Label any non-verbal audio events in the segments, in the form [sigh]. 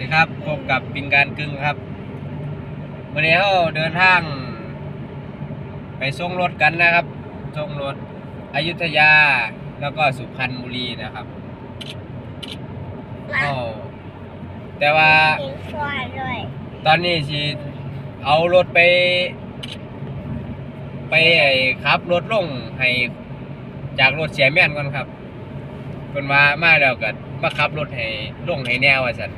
ดีครับพบกับปิงการกึ่งครับวันนี้เราเดินทาง ไปส่งรถกันนะครับส่งรถอยุธยาแล้วก็สุพรรณบุรีนะครับก็แต่ว่ากินช่วยด้วยตอนนี้สิเอารถไป ไปไอ้ขับรถลงให้จากรถเสียแม่นก่อนครับเพิ่นว่ามาแล้วก็มาขับรถให้ลงให้แนวว่าซั่น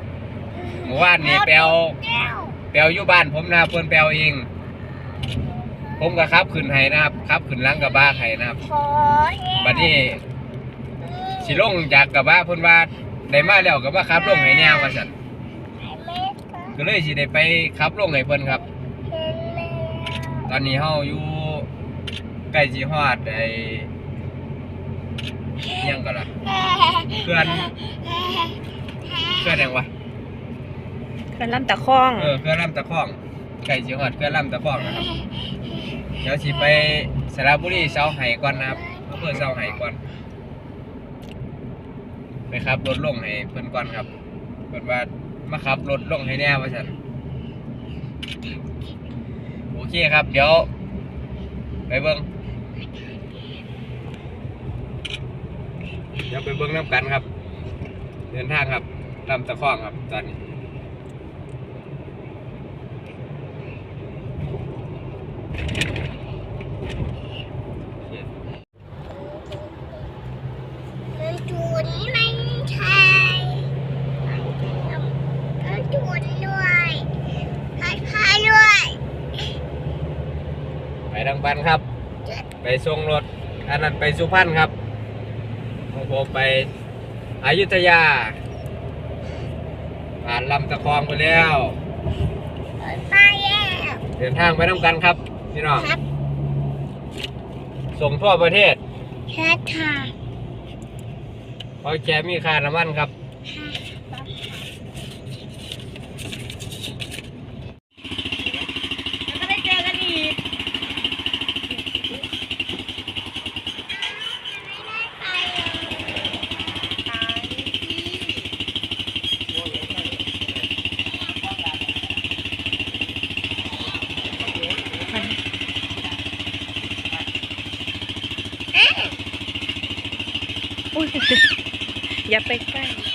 เมื่อวานนี้ไปเอาแก้วไปเอาอยู่บ้านผมนะครับเพิ่อนไปเอาเอง ผมก็ขับขึ้นให้นะครับขับขึ้นหลังกระบะให้นะครับขอแห้งบัดนี้สิลงจากกระบะเพิ่นว่าได้มาแล้วก็มาขับลงให้แนวว่าซั่นก็เลยสิได้ไปขับลงให้เพิ่นครับ ตอนนี้เฮาอยู่ใกล้สิฮอดไอ้ยังก็ล่ะเพื่อนเพื่อนยังวะ เขื่อนลำตะคอง เออเพื่อนลำตะคองใกล้สิฮอดเพื่อนลำตะคองนะครับเดี๋ยวสิไปสระบุรีเสาไห้ก่อนนะครับอำเภอเสาไห้ก่อนไปขับรถลงให้เพิ่นก่อนครับเพิ่นว่ามาขับรถลงให้แน่ว่าซั่นโอเคครับ เดี๋ยว ไปเบิ่งเดี๋ยวไปเบิ่งน้ำกันครับ เดินทางครับลำตะคองครับตอนนี้ มันจูน ไม่ใช่มันจูนด้วยพายพายด้วยไปทางบันครับ ไปส่งรถ อันนั้นไปสุพรรณครับของผมไปอยุธยา ผ่านลำตะคองไปแล้ว ไปแล้ว เดินทางไปน้ำกันครับ พี่น้องครับส่งทั่วประเทศแค่ค่ะเพราะแกมีค่าน้ำมันครับ Uy, [laughs] ya pesca.